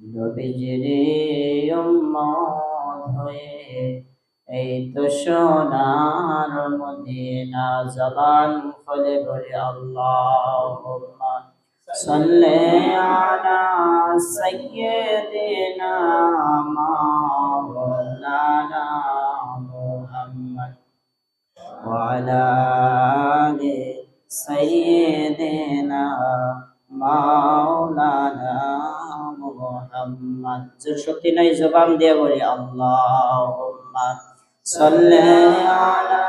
নবীজিরে উম্মত হয়ে এই তো সোনার মদিনা জবান খুলে বলে, আল্লাহুম্মা সাল্লি আলা সাইয়্যিদিনা মাওলানা মুহাম্মদ ওয়া আলা সাইয়্যিদিনা মাওলানা মুহাম্মদ জোর শক্তি নাই জবান দিয়ে বলি আল্লাহুম্মা সাল্লি আলা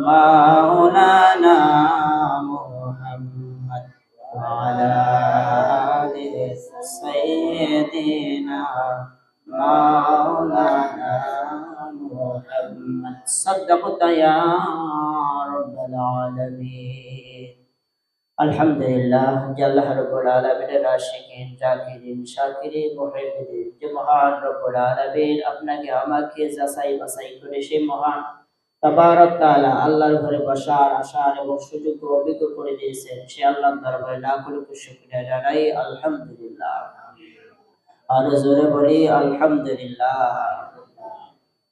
মাওলানা মুহাম্মদ وعلى آل سيدنا مولانا محمد صدقت يا رب العالمين আলহামদুলিল্লাহ আল্লাহ রব্বুল আলামিনের আশিকিন জাকিরিন, শাকিরিন মুহিব্বিন যে মহান রব্বুল আলামিন আপনাকে আমাকে যাচাই বাছাই করে সেই মহান তাবারক তাআলা আল্লাহর ঘরে বসার আসার এবং সুযোগ অভিজ্ঞ করে দিয়েছেন। সে আল্লাহর দরবারে লাখ লক্ষ শুকরিয়া জানাই, আলহামদুলিল্লাহ। আর জোরে বলি, আলহামদুলিল্লাহ।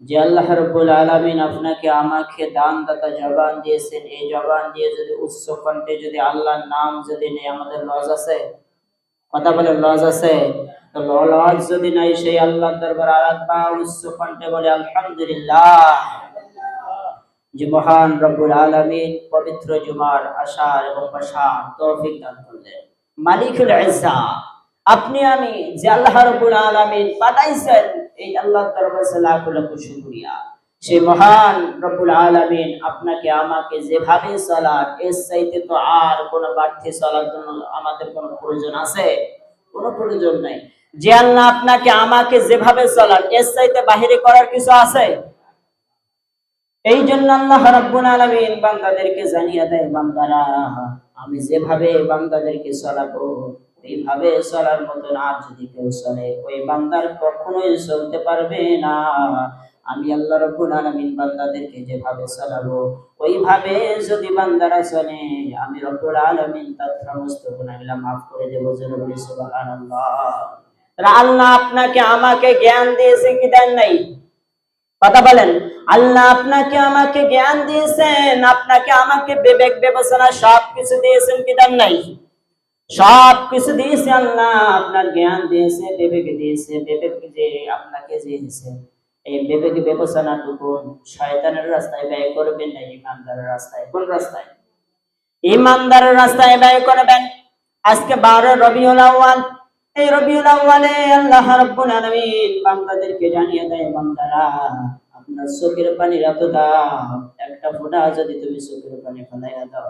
যে আল্লাহ রব্বুল আলামিন আপনাকে আমাকে দান দাতা জবান দিয়েছেন, এই জবান দিয়ে যদি উচ্চ কণ্ঠে যদি আল্লাহর নাম যদি নেই আমাদের লজ আছে? কথা বলে লজ আছে? তো লজ যদি নাই, সেই আল্লাহর দরবার কণ্ঠে বলে, আলহামদুলিল্লাহ। যে মহান রব্বুল আলামিন পবিত্র জুমার আশার এবং বসার তৌফিক দান করলেন। মালিকুল ইজ্জা, আপনি আমি যে আল্লাহ রব্বুল আলামিন পাঠাইছেন এই আল্লাহর দরবারে লাখ লাখ শুকরিয়া সেই মহান রব্বুল আলামিন আপনাকে, আমাকে যেভাবে চলার এর চাইতে তো আর কোনো বাড়তি চলার জন্য আমাদের কোনো প্রয়োজন আছে? কোনো প্রয়োজন নাই। যে আল্লাহ আপনাকে, আমাকে যেভাবে চলার এর চাইতে বাহিরে করার কিছু আছে? এই জন্য আল্লাহ রাব্বুল আলামিন বান্দাদেরকে জানিয়ে দেয়, বান্দারা, আমি যেভাবে বান্দাদেরকে চলাবো এইভাবে চলার মতন আর যদি কেউ চলে, ওই বান্দার কখনোই চলতে পারবে না। আমি আল্লাহ রাব্বুল আলামিন বান্দাদেরকে যেভাবে চলাবো, ওইভাবে যদি বান্দারা চলে, আমি রব্বুল আলামিন তার সমস্ত গুনাহগুলো মাফ করে দেবো যেন বলি আল্লাহ আপনাকে আমাকে জ্ঞান দিয়েছে কি দেন নাই? কথা বলেন। আল্লাহ আপনাকে আমাকে জ্ঞান দিয়েছেন, আপনাকে আমাকে বিবেক বিবেচনা সবকিছু দিয়েছেন কি দেন নাই? সব কিছু দিয়েছে আল্লাহ, আপনার জ্ঞান দিয়েছে, বিবেক দিয়েছে বিবেক যে আপনাকে দিয়েছে। এই বিবেক বিবেচনাটুকু শয়তানের রাস্তায় ব্যয় করবেন না, ইমানদারের রাস্তায়। কোন রাস্তায়? ইমানদারের রাস্তায় ব্যয় করবেন। আজকে বারো রবিউল আউয়াল। এই রবিউল আউয়ালে আল্লাহ রাব্বুল আলামিন বান্দাদেরকে জানিয়ে দেয়, বান্দারা, আপনার চোখের পানির এত দাম একটা ফোঁটা যদি তুমি চোখের পানি ফেলাইয়া দাও।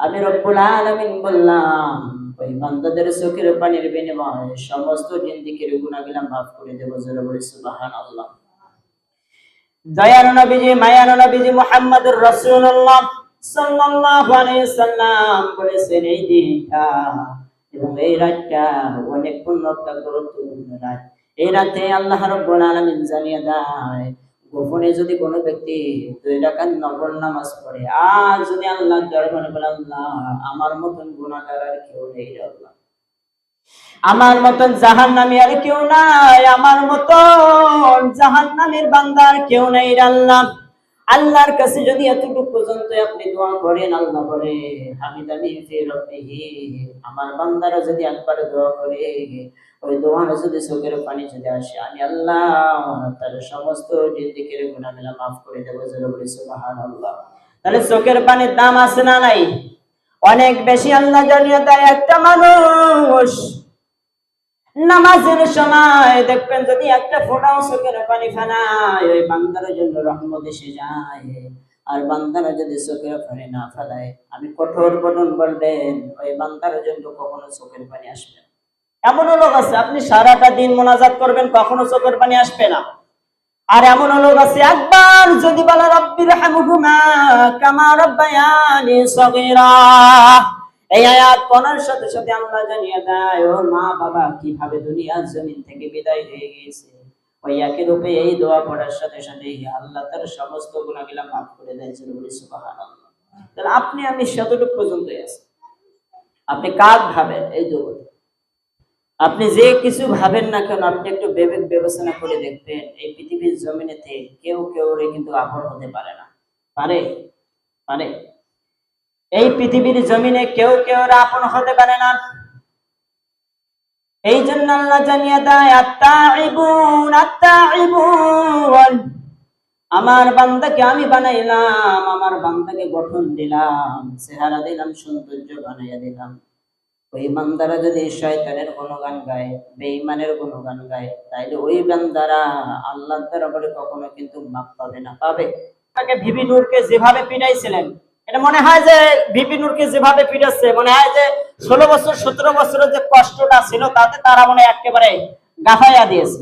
আমি রব্বুল আলামিন বললাম, ওই বান্দাদের চোখের পানির বিনিময়ে সমস্ত জিন্দিগির গুনাহগুলো মাফ করে দেব, জোরে বলে সুবহানাল্লাহ। দয়ার নবীজি মায়ার নবীজি মুহাম্মদুর রাসূলুল্লাহ সাল্লাল্লাহু আলাইহি সাল্লাম বলেছেন, এই দিনটা এবং এই রাতটা অনেক উন্নত, গুরুত্বপূর্ণ রাত। এই রাতে আল্লাহ রব্বুল আলামিন জানিয়ে দেয় গোপনে যদি কোনো ব্যক্তি দুই রাকাত নফল নামাজ পড়ে, আর যদি আল্লাহ দরবারে বলে আল্লাহ, আমার মতন গুণাগার আর কেউ নেই আল্লাহ। আমার মতন জাহান নামে আর কেউ নাই, আমার মতন জাহান নামের বান্দার কেউ নেই আল্লাহ। আল্লাহর কাছে যদি এতটুকু পর্যন্ত আপনি দোয়া করেন, আল্লাহ হামিদানি ফি রব্বিহি। আমার বান্দারা যদি একবার দোয়া করে, ওই দোয়ার যদি চোখের পানি যদি আসে, আমি আল্লাহ তার সমস্ত জিন্দিগির গুনাহগুলো মাফ করে দেবো সুবহানাল্লাহ। তাহলে চোখের পানির দাম আছে না নাই? অনেক বেশি আল্লাহ জানিয়ে দেয়, একটা মানুষ নামাজের সময় দেখবেন যদি একটা ফোটাও চোখের পানি ফেলায়, ওই বান্দার জন্য রহমত এসে যায়। আর বান্দারা যদি চোখের পানি না ফেলায়, আমি কঠোর বটন বলবেন, ওই বান্দার জন্য কখনো চোখের পানি আসবে। এমনও লোক আছে, আপনি সারাটা দিন মোনাজাত করবেন, কখনো চোখের পানি আসবে না। আর এমন লোক আছে, একবার যদি বলে রব্বির হামহুমা কামা রব্বায়ানি সগীরা। এই আয়াত পড়ার সাথে সাথে আল্লাহ জানিয়ে দেয়, ওর মা বাবা কীভাবে দুনিয়ার জমিন থেকে বিদায় হয়ে গিয়েছে? ওই একই রূপে এই দোয়া পড়ার সাথে সাথে আল্লাহ তার সমস্ত গুণাগুলা মাফ করে তাহলে আপনি আমি শতটুক পর্যন্তই আছি। আপনি ভাবেন? এই জগতে আপনি যে কিছু ভাবেন না কেন, আপনি একটু বিবেক বিবেচনা করে দেখবেন, এই পৃথিবীর জমিনেতে কেউ কেউ কিন্তু আপন হতে পারে না। পারে? পারে। এই পৃথিবীর জমিনে কেউ কেউ আপন হতে পারে না। এই জন্য আল্লাহ জানিয়ে দেয় আত্মাইবুন আত্মাইবুন আমার বান্দাকে আমি বানাইলাম, আমার বান্দাকে গঠন দিলাম, চেহারা দিলাম, সৌন্দর্য বানাইয়া দিলাম। ওই বান্দারা যদি শয়তানের গুণগান গায়, বেঈমানের গুণগান গায়, তাইলে ওই বান্দারা আল্লাহর দরবারে কখনো কিন্তু মাপ পাবে না, পাবে। তাকে ভিবি নূরকে যেভাবে পিটাইছিলেন এটা মনে হয় যে ভিপি নূরকে যেভাবে পিটাচ্ছে মনে হয় যে ষোলো বছর, সতেরো বছরের যে কষ্টটা ছিল তাতে তারা মনে একেবারে গাফাইয়া দিয়েছে।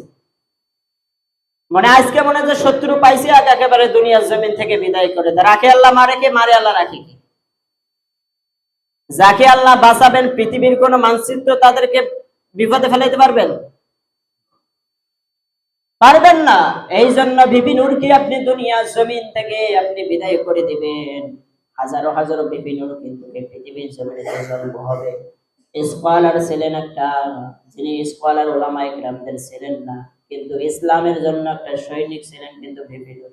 মনে আজকে মনে যে শত্রু পাইছে আর একেবারে দুনিয়ার জমিন থেকে বিদায় করে দেয়। রাখে আল্লাহ, মারে কে? মারে আল্লাহ রাখে কি? যাকে আল্লাহ বাঁচাবেন, পৃথিবীর কোন মানচিত্র তাদেরকে বিপদে ফেলাইতে পারবেন? পারবেন না। এই জন্য বিপিন উর্কি আপনি দুনিয়া জমিন থেকে আপনি বিদায় করে দিবেন। হাজারো হাজারো বিপিন উর কিন্তু পৃথিবীর জমিনে জন্ম হবে স্কলার ছিলেন একটা, যিনি স্কলার ওলামা ইকরামদের ছিলেন না, কিন্তু ইসলামের জন্য একটা সৈনিক ছিলেন কিন্তু উর।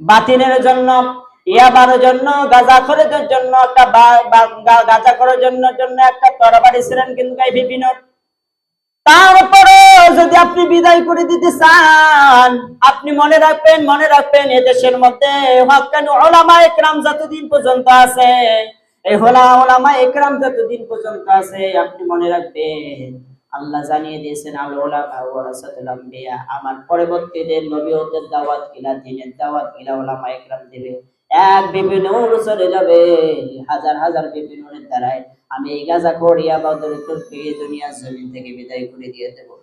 বাতিলের জন্য, ইয়াবার জন্য, গাজা জন্য, একটা গাজা করার জন্য জন্য একটা তরবারি ছিলেন কিন্তু উর। তারপরে যদি আপনি বিদায় করে দিতে চান, আপনি মনে রাখবেন মনে রাখবেন এদেশের মধ্যে ওলামা একরাম যতদিন পর্যন্ত আছে, এই হোলা ওলামা একরাম যতদিন পর্যন্ত আছে, আপনি মনে রাখবেন, আল্লাহ জানিয়ে দিয়েছেন আমার পরবর্তীদের নবীদের দাওয়াত কিলা, দিনের দাওয়াত কিলা ওলামা একরাম দেবে। এক বিভিন্ন চলে যাবে, হাজার হাজার বিভিন্ন দ্বারায় আমি এই গাজা করিয়া বাদর এই দুনিয়ার জমিন থেকে বিদায় করে দিয়ে দেবো।